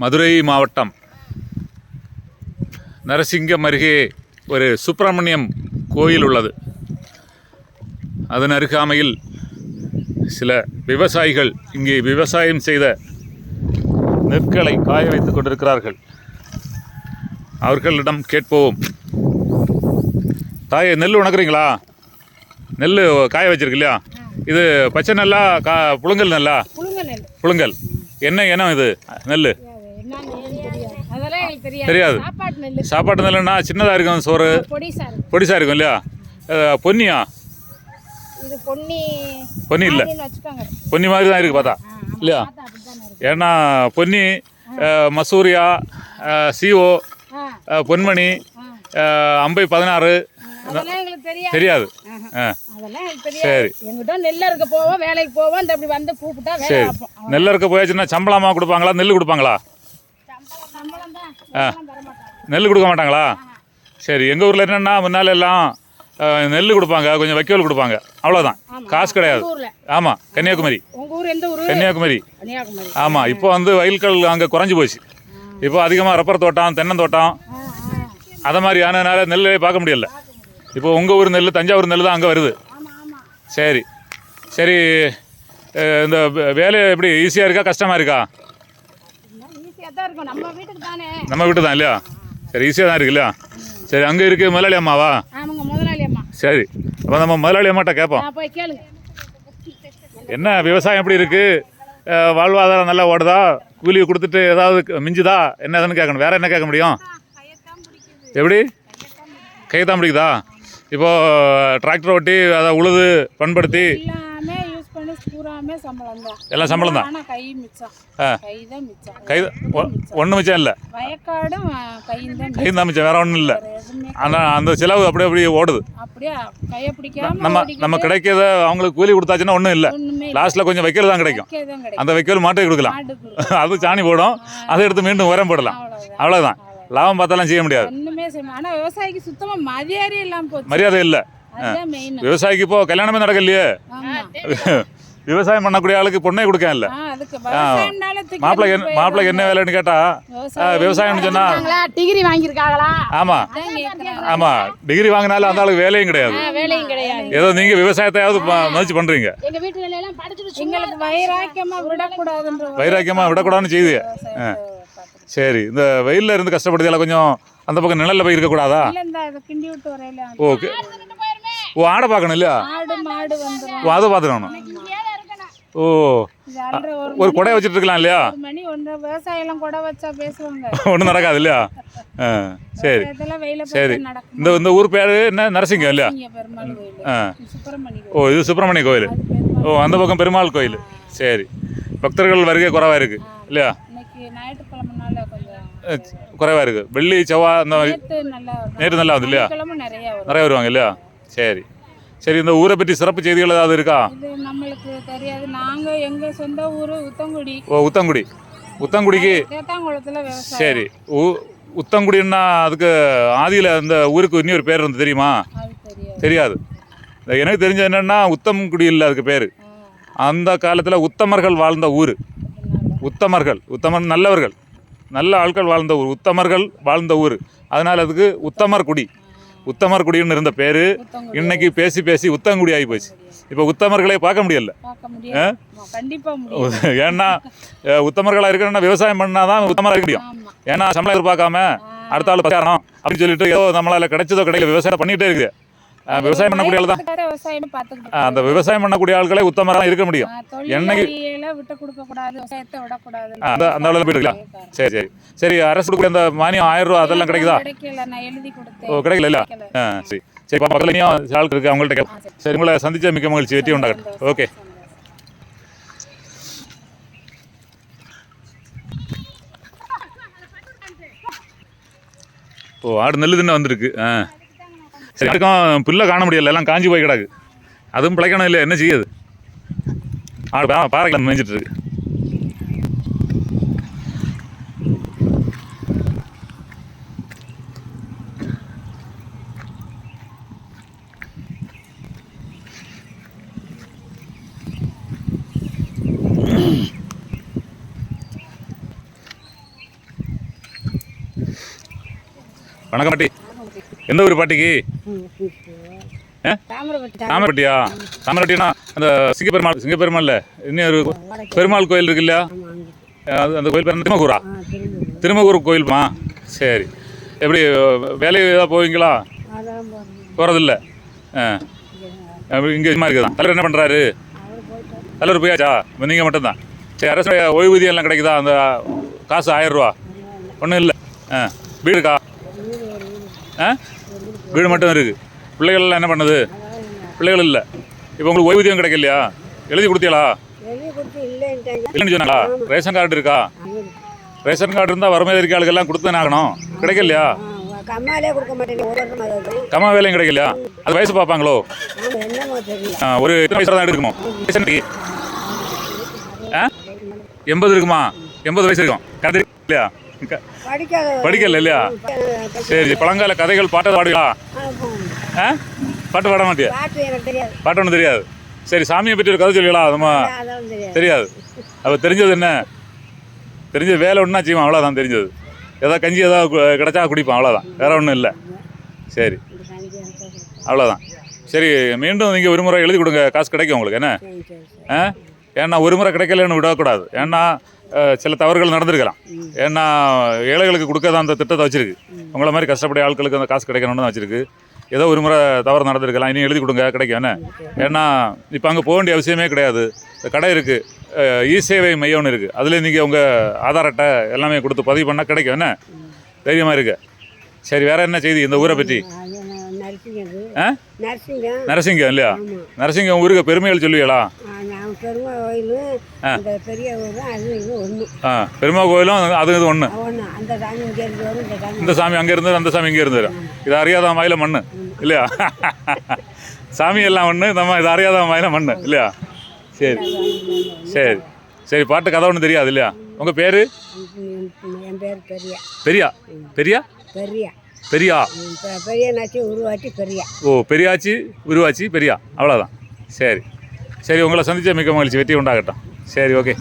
மதுரை மாவட்டம் நரசிங்கம் அருகே ஒரு சுப்பிரமணியம் கோயில் உள்ளது. அதன் அருகாமையில் சில விவசாயிகள் இங்கே விவசாயம் செய்த நெற்களை காய வைத்துக் கொண்டிருக்கிறார்கள். அவர்களிடம் கேட்போம். தாயே நெல் உணக்குறீங்களா நெல் காய வச்சிருக்கு இல்லையா? இது பச்சை நெல்லா கா புழுங்கல் நெல்லா? புழுங்க நெல். புழுங்கல். என்ன இனம் இது? நெல். தெரியாது. சாப்பாட்டு நெல் சாப்பாட்டு நெல்லுன்னா சின்னதாக இருக்கும் சோறு. பொடிசா இருக்கும் இல்லையா? பொன்னியா? பொன்னி பொன்னி இல்லை. பொன்னி மாதிரி தான் இருக்குது பார்த்தா. இல்லையா? ஏன்னா பொன்னி மசூரியா சிஓ பொன்மணி அம்பை பதினாறு. தெரியாது. சரி. நெல்ல இருக்க போயாச்சுன்னா சம்பளமாக கொடுப்பாங்களா நெல் கொடுப்பாங்களா? மாட்டாங்க நெல் கொடுக்க மாட்டாங்களா? சரி எங்கள் ஊரில் என்னென்னா முன்னால் எல்லாம் நெல் கொடுப்பாங்க. கொஞ்சம் வைக்கோல் கொடுப்பாங்க. அவ்வளோதான். காசு கிடையாது. ஆமாம் கன்னியாகுமரி. கன்னியாகுமரி. ஆமாம் இப்போ வந்து வயல்கள் அங்கே குறைஞ்சி போச்சு. இப்போ அதிகமாக ரப்பர் தோட்டம் தென்னந்தோட்டம் ஆ ஆ. அதை மாதிரி ஆனதுனால நெல்லே பார்க்க முடியல. இப்போ உங்கள் ஊர் நெல் தஞ்சாவூர் நெல் தான் அங்கே வருது. சரி. சரி இந்த வேலை எப்படி ஈஸியாக இருக்கா கஷ்டமாக இருக்கா? நம்ம தானே. வீட்டு தான் இல்லையா? சரி ஈஸியாக தான் இருக்கு இல்லையா? சரி அங்கே இருக்கு முதலாளி அம்மாவா? சரி அப்போ நம்ம முதலாளி அம்மாட்ட கேட்போம். என்ன விவசாயம் எப்படி இருக்கு? வாழ்வாதாரம் நல்லா ஓடுதா? கூலி கொடுத்துட்டு ஏதாவது மிஞ்சுதா? என்னதுன்னு கேட்கணும். வேற என்ன கேட்க முடியும்? எப்படி? கைதான் பிடிக்குதா? இப்போ டிராக்டர் ஓட்டி அதை உழுது பண்படுத்தி எல்லாமே பூராமே சம்பளம் தான். எல்லாம் சம்பளம் தான்? ஆனால் கை மிச்சம். கை தான் மிச்சம். கை ஒன்றும் மிச்சம். இல்லை. வயக்காடும் கையும் தான் கை தான் மிச்சம் வேற ஒன்றும் இல்லை. ஆனால் அந்த செலவு அப்படியே அப்படியே ஓடுது. அப்படியே? கையை பிடிக்காம நம்ம நம்ம கிடைக்கிறத அவங்களுக்கு கூலி கொடுத்தாச்சுன்னா ஒன்றும் இல்லை. லாஸ்ட்டில் கொஞ்சம் வைக்கல் தான் கிடைக்கும். அந்த வைக்கல் மாட்டுக்கு கொடுக்கலாம். அது சாணி போடும். அதை எடுத்து மீண்டும் உரம் போடலாம். அவ்வளோதான் லாபம் பார்த்தாலும் செய்ய முடியாது. ஒண்ணுமே செய்ய ஆனா விவசாயிக்கு சுத்தமா மரியாதை இல்லாம போச்சு. மரியாதை இல்லை. விவசாயிக்கு இப்போ கல்யாணமே நடக்கலையே. விவசாயம் பண்ணக்கூடிய ஆளுக்கு பொண்ணே கொடுக்க இல்லை. மாப்பிள்ளை மாப்பிள்ளைக்கு என்ன வேலைன்னு கேட்டா விவசாயம் விவசாயம்னு சொன்னா டிகிரி வாங்கியிருக்காங்களா? கேக்குறாங்க. ஆமாம் டிகிரி வாங்கினாலும் அந்த ஆளுக்கு வேலையும் கிடையாது. ஆ, வேலையும் கிடையாது. ஏதோ நீங்கள் விவசாயத்தையாவது ப- முயற்சி பண்ணுறீங்க எங்க வீட்டுல எல்லாம் படிச்சுட்டு எங்களுக்கு வைராக்கியமா விடக்கூடாதுன்னு பார்த்துட்டு. சரி. இந்த வெயிலில் இருந்து கஷ்டப்படுறதுல கொஞ்சம் அந்த பக்கம் நிழல்ல போய் விட்டு வரையில. ஓகே ஓ ஆடை பார்க்கணும் இல்லையா? அதை பார்த்துக்கணும். ஓ. ஒரு கொடையை வச்சுட்டு இருக்கலாம் இல்லையா? மணி ஒன்று விவசாயம் எல்லாம் கூட வச்சா பேசுவாங்க. ஒன்றும் நடக்காது இல்லையா? சரி. சரி. இந்த இந்த ஊர் பேர் என்ன? நரசிங்கம் இல்லையா? ஓ இது சுப்பிரமணிய கோயில். ஓ அந்த பக்கம் பெருமாள் கோயில். சரி. பக்தர்கள் வருகை குறைவாக இருக்குது இல்லையா? குறைவாக இருக்குது வெள்ளி செவ்வாய் அந்த மாதிரி நேற்று நல்லா வந்து இல்லையா? நிறைய வருவாங்க இல்லையா? சரி. சரி இந்த ஊரை பற்றி சிறப்பு செய்திகள் ஏதாவது இருக்கா? இது நம்மளுக்கு தெரியாது. நாங்க எங்க சொந்த ஊரு உத்தங்குடி. ஓ உத்தங்குடி. உத்தங்குடிக்கு தேத்தாங்குளத்துல விவசாயம். சரி உ உத்தங்குடின்னா அதுக்கு ஆதியில் அந்த ஊருக்கு இன்னொரு பேர் இருந்து தெரியுமா? அது தெரியாது. எனக்கு தெரிஞ்சது என்னென்னா உத்தம்குடி இல்லை அதுக்கு பேர். அந்த காலத்தில் உத்தமர்கள் வாழ்ந்த ஊர். உத்தமர்கள் உத்தமர் நல்லவர்கள். நல்ல ஆட்கள் வாழ்ந்த ஊர் உத்தமர்கள் வாழ்ந்த ஊர். அதனால் அதுக்கு உத்தமர் குடி. உத்தமர் குடின்னு இருந்த பேர் இன்னைக்கு பேசி பேசி உத்தங்குடி ஆகி போச்சு. இப்போ உத்தமர்களை பார்க்க முடியல. ஏன்னா அஹ், உத்தமர்களா இருக்கணும்னா விவசாயம் பண்ணாதான் உத்தமராக இருக்க முடியும். ஏன்னா சம்பளம் எதிர்பார்க்காம அடுத்த ஆள் பத்தாயிரம் அப்படின்னு சொல்லிட்டு ஏதோ நம்மளால கிடைச்சதோ கிடைக்கல விவசாயம் பண்ணிட்டே இருக்குது. விவசாயம் பண்ணக்கூடிய ஆள் தான் அந்த விவசாயம் பண்ணக்கூடிய ஆட்களே உத்தமராக இருக்க முடியும். என்னைக்கு- அந்த அந்த அளவில் போயிட்டு இருக்கலாம். சரி சரி. சரி அரசு கொடுக்குற அந்த மானியம் ஆயிரம் ரூபா அதெல்லாம் கிடைக்குதா? ஓ கிடைக்கல இல்ல. ஆ சரி. சரி பக்கத்துல இனியும் ஆள் இருக்கு அவங்கள்ட்ட சரி. உங்களை சந்திச்ச மிக்க மகிழ்ச்சி. வெற்றி உண்டாகட்டும். ஓகே. ஓ ஆடு நெல்லு தின்ன வந்திருக்கு. ஆ. சரி அதுக்கும் புல்லை காண முடியல. எல்லாம் காஞ்சி போய் கிடக்கு. அதுவும் பிழைக்கணும் இல்லை என்ன செய்யுது? ஆடு பாறைக்கிழமை மேய்ஞ்சிட்டு இருக்கு. வணக்கம் பாட்டி. எந்த ஊர் பாட்டிக்கு? தாமரப்பட்டியா? தாமரப்பட்டினா அந்த சிங்கப்பெருமாள் சிங்கப்பெருமாள்ல இன்னும் ஒரு பெருமாள் கோயில் இருக்கு இல்லையா? அது அந்த கோயில் பேர் திருமகூரா? திருமகூர் கோயில்மா? சரி. எப்படி வேலை ஏதாவது போவீங்களா? போகிறதில்ல ஆ. அப்படி இங்கே சும்மா இருக்குதான். தலைவர் என்ன பண்ணுறாரு தலைவர் போயாச்சா? இப்போ நீங்கள் மட்டும்தான். சரி அரசு ஓய்வூதியம் எல்லாம் கிடைக்குதா? அந்த காசு ஆயிரம் ரூபா. ஒன்றும் இல்லை. ஆ. வீடு இருக்கா? ஆ? வீடு மட்டும் இருக்குது பிள்ளைகள்லாம் என்ன பண்ணுது? பிள்ளைகள் இல்லை. இப்போ உங்களுக்கு ஓய்வூதியம் கிடைக்கலையா? எழுதி கொடுத்தீங்களா? இல்லைன்னு சொன்னாங்களா? ரேஷன் கார்டு இருக்கா? ரேஷன் கார்டு இருந்தால் வறுமை இருக்க எல்லாம் கொடுத்து ஆகணும். கிடைக்கலையா? கம்மாலே கம்மா வேலையும் கிடைக்கலையா? அது வயசு பார்ப்பாங்களோ? ஒரு எத்தனை வயசு தான் எடுக்குமோ ரேஷனுக்கு ஆ? எண்பது இருக்குமா? எண்பது வயசு இருக்கும். கதை இல்லையா? படிக்கல இல்லையா? சரி பழங்கால கதைகள் பாட்டு பாடுவீங்களா ஆ பாட்டு பாட மாட்டியா? பாட்டு ஒன்றும் தெரியாது. சரி சாமியை பற்றி ஒரு கதை சொல்லுவீங்களா அதுமா தெரியாது. அப்போ தெரிஞ்சது என்ன? தெரிஞ்சது வேலை ஒன்றா செய்வோம் அவ்வளோதான் தெரிஞ்சது. ஏதாவது கஞ்சி ஏதாவது கிடைச்சா குடிப்போம் அவ்வளோதான் வேற ஒன்றும் இல்லை. சரி. அவ்வளோதான் சரி மீண்டும் நீங்கள் ஒரு முறை எழுதி கொடுங்க. காசு கிடைக்கும் உங்களுக்கு. என்ன? ஏன்னா ஒரு முறை கிடைக்கலன்னு விடக்கூடாது. ஏன்னா சில தவறுகள் நடந்திருக்கலாம். ஏன்னா ஏழைகளுக்கு கொடுக்க தான் அந்த திட்டத்தை வச்சிருக்கு. உங்களை மாதிரி கஷ்டப்படைய ஆட்களுக்கு அந்த காசு கிடைக்கணும்னு தான் வச்சிருக்கு. ஏதோ ஒரு முறை தவறு நடந்திருக்கலாம். இனி எழுதி கொடுங்க கிடைக்கும் என்ன? ஏன்னா இப்போ அங்கே போக வேண்டிய அவசியமே கிடையாது. கடை இருக்குது இ சேவை மையம்னு இருக்குது அதில் நீங்கள் உங்கள் ஆதார் அட்டை எல்லாமே கொடுத்து பதிவு பண்ணால் கிடைக்கும் என்ன? தைரியமாக இருக்கு சரி வேற என்ன செய்தி இந்த ஊரை பற்றி நர்சிங்கம். இல்லையா? நரசிங்கம் ஊருக்கு பெருமைகள் சொல்லுவீங்களா? பெருமா கோயில் அந்த பெரிய ஊர் அது இது ஒன்று ஆ பெருமா கோயிலும் அது இது ஒன்று ஒன்று அந்த சாமி இங்கே இருந்து வரும் இந்த சாமி. இந்த சாமி அங்கே இருந்தது அந்த சாமி இங்கே இருந்தது. இது அறியாத மாயில மண் இல்லையா? சாமி எல்லாம் ஒன்று நம்ம இது அறியாத மாயில மண் இல்லையா? சரி. சரி. சரி பாட்டு கதை ஒன்றும் தெரியாது இல்லையா? உங்கள் பேர்? என் பேர் பெரிய. பெரியா? பெரியா? பெரிய. பெரியா? ம், பெ- பெரிய நச்சு உருவாட்டி பெரிய. ஓ பெரியாச்சி உருவாச்சி பெரியா. அவ்வளோதான் சரி. சரி உங்களை சந்தித்த மிக்க மகிழ்ச்சி. வெற்றி உண்டாகட்டும். சரி ஓகே